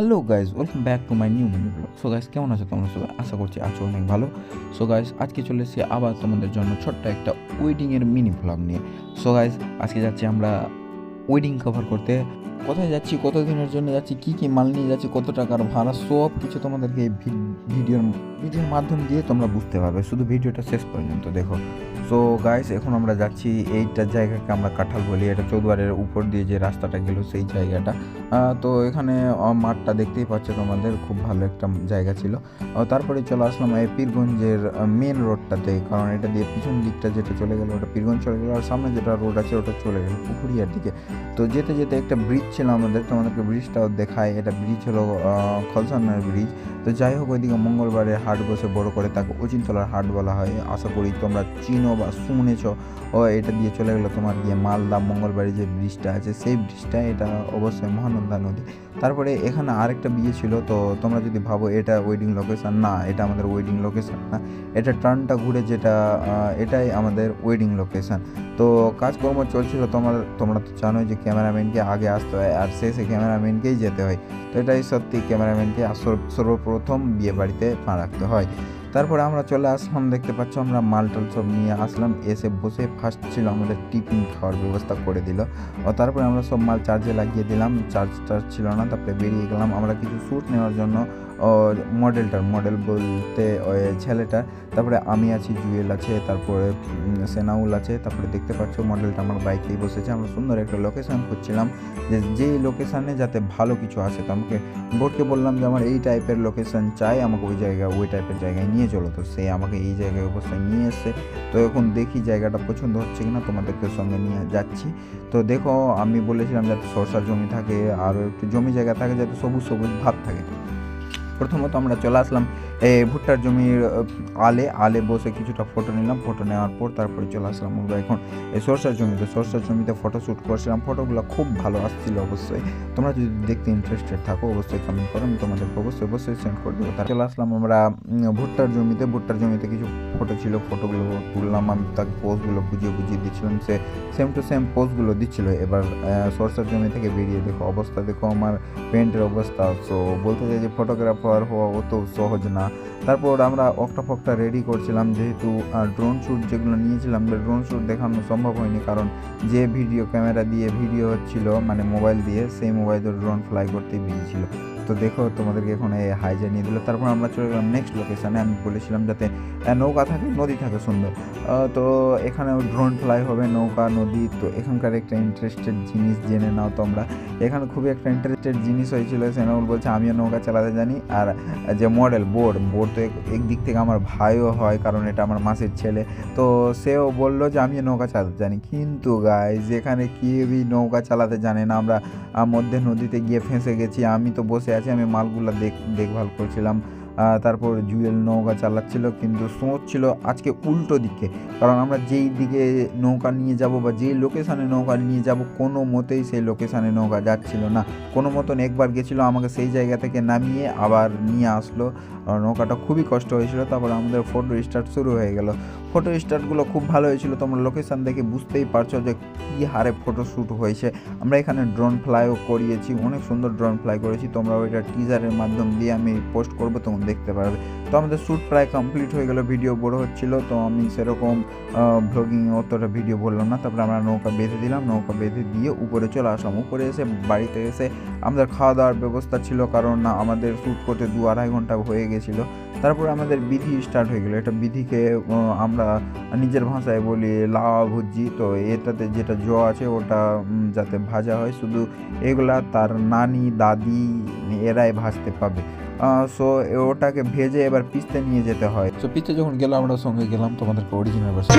Hello guys welcome back to my new mini vlog so guys কেমন আছে? তোমরা সবাই আশা করছি আছো অনেক ভালো। সো গাইজ আজকে চলে এসেছি আবার তোমাদের জন্য ছোট্ট একটা ওয়েডিংয়ের মিনি ব্লগ নিয়ে। সো গাইজ আজকে যাচ্ছি আমরা ওয়েডিং কভার করতে। কোথায় যাচ্ছি কত দিনের জন্য যাচ্ছি, কী কী মাল নিয়ে যাচ্ছি, কত টাকার ভাড়া, সব কিছু তোমাদেরকে এই ভিডিওর ভিডিওর মাধ্যম দিয়ে তোমরা বুঝতে পারবে। শুধু ভিডিওটা শেষ পর্যন্ত দেখো। সো গাইস এখন আমরা যাচ্ছি এইটা জায়গাকে আমরা কাঁঠাল বলি। এটা চৌদ্বারের উপর দিয়ে যে রাস্তাটা গেল সেই জায়গাটা। তো এখানে মাঠটা দেখতেই পাচ্ছ তোমাদের, খুব ভালো একটা জায়গা ছিল। তারপরে চলে আসলাম এই পীরগঞ্জের মেন রোডটাতে কারণ এটা দিয়ে পিছন দিকটা যেটা চলে গেল, ওটা পীরগঞ্জ চলে গেল। আর সামনে যেটা রোড আছে, ওটা চলে গেল পুকুরিয়ার দিকে। তো যেতে যেতে একটা ব্রিজ ছিল আমাদের তোমাদেরকে ব্রিজটাও দেখায় এটা ব্রিজ হলো খলসানের ব্রিজ তো যাই হোক, ওইদিকে মঙ্গলবারের হাট বসে বড় করে তাকে অচিনতলার হাট বলা হয়। আশা করি তোমরা চিনো বা শুনেছ। ও এটা দিয়ে চলে গেলো তোমার গিয়ে মালদা। মঙ্গলবাড়ি যে ব্রিজটা আছে, সেই ব্রিজটা, এটা অবশ্যই মহানন্দা নদী। তারপরে এখানে আরেকটা বিয়ে ছিল, তো তোমরা যদি ভাবো এটা ওয়েডিং লোকেশান না, এটা আমাদের ওয়েডিং লোকেশান না। এটা টার্নটা ঘুরে যেটা এটাই আমাদের ওয়েডিং লোকেশান তো কাজকর্ম চলছিল, তোমার, তোমরা তো জানোই যে ক্যামেরাম্যানকে আগে আসতে হয়, আর শেষে ক্যামেরাম্যানকেই যেতে হয়। তো এটাই সত্যি, ক্যামেরাম্যানকে আসর- সর্বপ্রথম বিয়ে বাড়িতে পা রাখতে হয়। তারপরে আমরা চলে আসলাম, দেখতে পাচ্ছ আমরা মাল টাল সব নিয়ে আসলাম, এসে বসে ফার্স্ট ছিল আমাদের টিফিন খাওয়ার ব্যবস্থা করে দিল। ও তারপরে আমরা সব মাল চার্জে লাগিয়ে দিলাম চার্জ টার্জ ছিল না, তারপরে বেরিয়ে গেলাম। আমরা কিছু শ্যুট নেওয়ার জন্য ওর মডেলটার মডেল বলতে, ওই ছেলেটা, তারপরে আমি আছি, জুয়েল আছে, তারপরে সেনাউল আছে, তারপরে দেখতে পাচ্ছ মডেলটা আমার বাইকেই বসেছে, আমরা সুন্দর একটা লোকেশন খুঁজছিলাম, যে যেই লোকেশানে যাতে ভালো কিছু আসে, তো আমাকে বোর্ডকে বললাম যে আমার এই টাইপের লোকেশন চাই, আমাকে ওই জায়গায় ওই টাইপের জায়গায় নিয়ে চলো, তো সে আমাকে এই জায়গায় অবশ্যই নিয়ে এসছে, তো এখন দেখি জায়গাটা পছন্দ হচ্ছে কিনা, তোমাদেরকে সঙ্গে নিয়ে যাচ্ছি, তো দেখো, আমি বলেছিলাম যাতে সরষার জমি থাকে, আরও একটু জমি জায়গা থাকে, যাতে সবুজ সবুজ ভাব থাকে প্রথমত আমরা চলে আসলাম এই ভুট্টার জমির আলে আলে বসে কিছুটা ফটো নিলাম ফটো নেওয়ার পর তারপরে চলে আসলাম আমরা এখন এই সরষার জমিতে। সরষার জমিতে ফটো শ্যুট করছিলাম ফটোগুলো খুব ভালো আসছিল অবশ্যই। তোমরা যদি দেখতে ইন্টারেস্টেড থাকো, অবশ্যই কমেন্ট করো, আমি তোমাদেরকে অবশ্যই অবশ্যই সেন্ড করে দেবো। তার চলে আসলাম আমরা ভুট্টার জমিতে। ভুট্টার জমিতে কিছু ফটো ছিল ফটোগুলো তুললাম, আমি তাকে পোস্টগুলো বুঝিয়ে বুঝিয়ে দিচ্ছিলাম, সে সেম টু সেম পোস্টগুলো দিচ্ছিল। এবার সরষার জমি থেকে বেরিয়ে দেখো, অবস্থা দেখো, আমার পেন্টের অবস্থা। সো বলতে চাই যে ফটোগ্রাফার হওয়া অত সহজ না। তারপর আমরা অক্টা ফকটা রেডি করছিলাম, যেহেতু ড্রোন শ্যুট যেগুলো নিয়েছিলাম ড্রোন শ্যুট দেখানো সম্ভব হয়নি, কারণ যে ভিডিও ক্যামেরা দিয়ে ভিডিও হচ্ছিল মানে মোবাইল দিয়ে, সেই মোবাইল ড্রোন ফ্লাই করতে বিজি তো দেখো, তোমাদেরকে এখন এই হাই জানিয়ে দিল। তারপর আমরা চলে গেলাম নেক্সট লোকেশানে আমি বলেছিলাম যাতে নৌকা থাকে, নদী থাকে সুন্দর। তো এখানে ড্রোন ফ্লাই হবে, নৌকা, নদী, তো এখানকার একটা ইন্টারেস্টেড জিনিস জেনে নাও তোমরা। এখানে খুবই একটা ইন্টারেস্টেড জিনিস হয়েছিল সেনাউল বলছে, আমিও নৌকা চালাতে জানি। আর যে মডেল বোর্ড বোর্ড তো এক- একদিক থেকে আমার ভাইও হয়, কারণ এটা আমার মাসির ছেলে। তো সেও বলল যে, আমিও নৌকা চালাতে জানি। কিন্তু গাই যেখানে কেউই নৌকা চালাতে জানে না। আমরা মধ্যে নদীতে গিয়ে ফেঁসে গেছি, আমি তো বসে আছি, আমি মালগুলো দেখ, দেখভাল করছিলাম। তারপর জুয়েল নৌকা চালাচ্ছিল, কিন্তু সোঁচ ছিল আজকে উল্টো দিকে। কারণ আমরা যেই দিকে নৌকা নিয়ে যাব বা যেই লোকেশানে নৌকা নিয়ে যাব, কোনো মতেই সেই লোকেশানে নৌকা যাচ্ছিল না। কোনো মতন একবার গেছিল আমাকে সেই জায়গা থেকে নামিয়ে আবার নিয়ে আসলো। নৌকাটা খুবই কষ্ট হয়েছিল, তারপর আমাদের ফটো স্টার্ট শুরু হয়ে গেল। ফটো স্টার্টগুলো খুব ভালো হয়েছিল, তোমরা লোকেশান দেখে বুঝতেই পারছ যে কী হারে ফটো শ্যুট হয়েছে। আমরা এখানে ড্রোন ফ্লাইও করিয়েছি, অনেক সুন্দর ড্রোন ফ্লাই করেছি। তোমরা ওইটা টিজারের মাধ্যম দিয়ে আমি পোস্ট করব তখন দেখতে পারবে। তো আমাদের শ্যুট প্রায় কমপ্লিট হয়ে গেল, ভিডিও বড় হচ্ছিল, তো আমি সেরকম ভ্লগিং অতটা ভিডিও বললাম না। তারপরে আমরা নৌকা বেঁধে দিলাম, নৌকা বেঁধে দিয়ে উপরে চলে আসলাম উপরে এসে বাড়িতে এসে আমাদের খাওয়া দাওয়ার ব্যবস্থা ছিল, কারণ না আমাদের শ্যুট করতে দু আড়াই ঘণ্টা হয়ে গেছিল। তারপরে আমাদের বিধি স্টার্ট হয়ে গেলো। এটা বিধিকে আমরা নিজের ভাষায় বলি লাওয়া ভুজি তো এটাতে যেটা জ আছে, ওটা যাতে ভাজা হয়। শুধু এগুলা তার নানি, দাদি, এরাই ভাজতে পাবে। সো ওটাকে ভেজে এবার পিসতে নিয়ে যেতে হয়। তো পিসতে যখন গেলাম আমরা সঙ্গে গেলাম তোমাদেরকে অরিজিনাল ভার্সন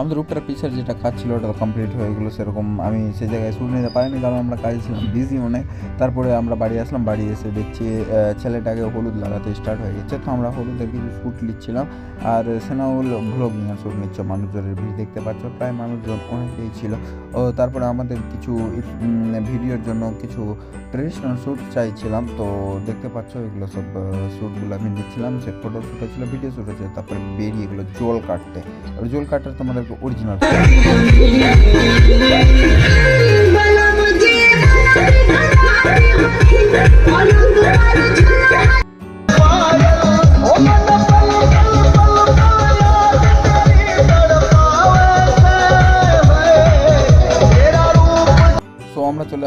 আমাদের উপরে পিসের যেটা কাজ ছিল ওটা কমপ্লিট হয়ে গেলো সেরকম। আমি সে জায়গায় শুট নিতে পারিনি, কারণ আমরা কাজে ছিলাম বিজি অনেক। তারপরে আমরা বাড়ি আসলাম, বাড়ি এসে দেখছি ছেলেটাকে হলুদ লাগাতে স্টার্ট হয়ে গেছে। তো আমরা হলুদের কিছু শ্যুট নিচ্ছিলাম। আর সেনাউল ভ্লগিং এর শ্যুট নিচ্ছে মানুষজনের ভিড়, দেখতে পাচ্ছ প্রায় মানুষজন অনেকেই ছিল। ও, তারপরে আমাদের কিছু ভিডিওর জন্য কিছু ট্রেডিশনাল শ্যুট চাইছিলাম। তো দেখতে পাচ্ছ এগুলো সব শ্যুটগুলো আমি নিচ্ছিলাম। সে ফটো শ্যুট হচ্ছিল ভিডিও শ্যুট হচ্ছে তারপরে বেরিয়ে গেলো জল কাটতে। জল কাটার তোমাদের তোমাদেরকে অরিজিনাল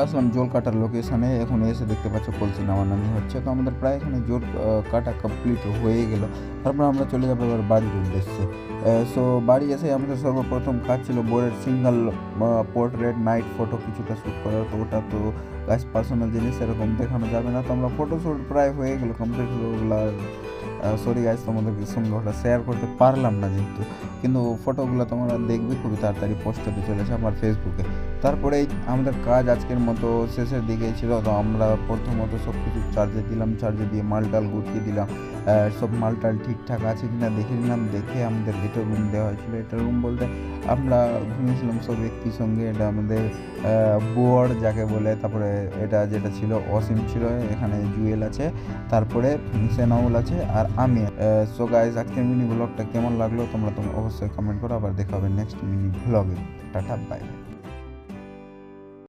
আসলাম জোল কাটার লোকেশানে এখন এসে দেখতে পাচ্ছ কলসি নামানামি হচ্ছে। তো আমাদের প্রায় এখানে জোর কাটা কমপ্লিট হয়ে গেল। তারপর আমরা চলে যাব এবার বাড়ির উদ্দেশ্যে সো বাড়ি এসে আমাদের সর্বপ্রথম কাজ ছিল বোর্ডের সিঙ্গেল পোর্ট্রেট নাইট ফটো কিছুটা শ্যুট করার তো ওটা তো গাছ পার্সোনাল জিনিস, এরকম দেখানো যাবে না। তো আমরা ফটো শ্যুট প্রায় হয়ে গেলো কমপ্লিট ওগুলো সরি গাছ তোমাদেরকে সঙ্গে ওটা শেয়ার করতে পারলাম না যেহেতু। কিন্তু ফটোগুলো তোমরা দেখবে খুবই তাড়াতাড়ি পোস্ট হতে চলেছে আমার ফেসবুকে তারপরে আমাদের কাজ আজকের মতো শেষের দিকে ছিল। তো আমরা প্রথমত সব কিছু চার্জে দিলাম চার্জে দিয়ে মালটাল গুটিয়ে দিলাম। সব মালটাল ঠিকঠাক আছে কিনা দেখে নিলাম। দেখে আমাদের যেটা রুম দেওয়া হয়েছিল এটা রুম বলতে আমরা ঘুমিয়েছিলাম সব একই সঙ্গে। এটা আমাদের বোয়ার যাকে বলে, তারপরে এটা যেটা ছিল অসীম ছিল, এখানে জুয়েল আছে, তারপরে সেনাউল আছে আর আমি। সো গাইজ আজকের মিনি ব্লগটা কেমন লাগল তোমরা তোমরা অবশ্যই কমেন্ট করো আবার দেখা হবে নেক্সট মিনি ব্লগে টাটা বাই বাই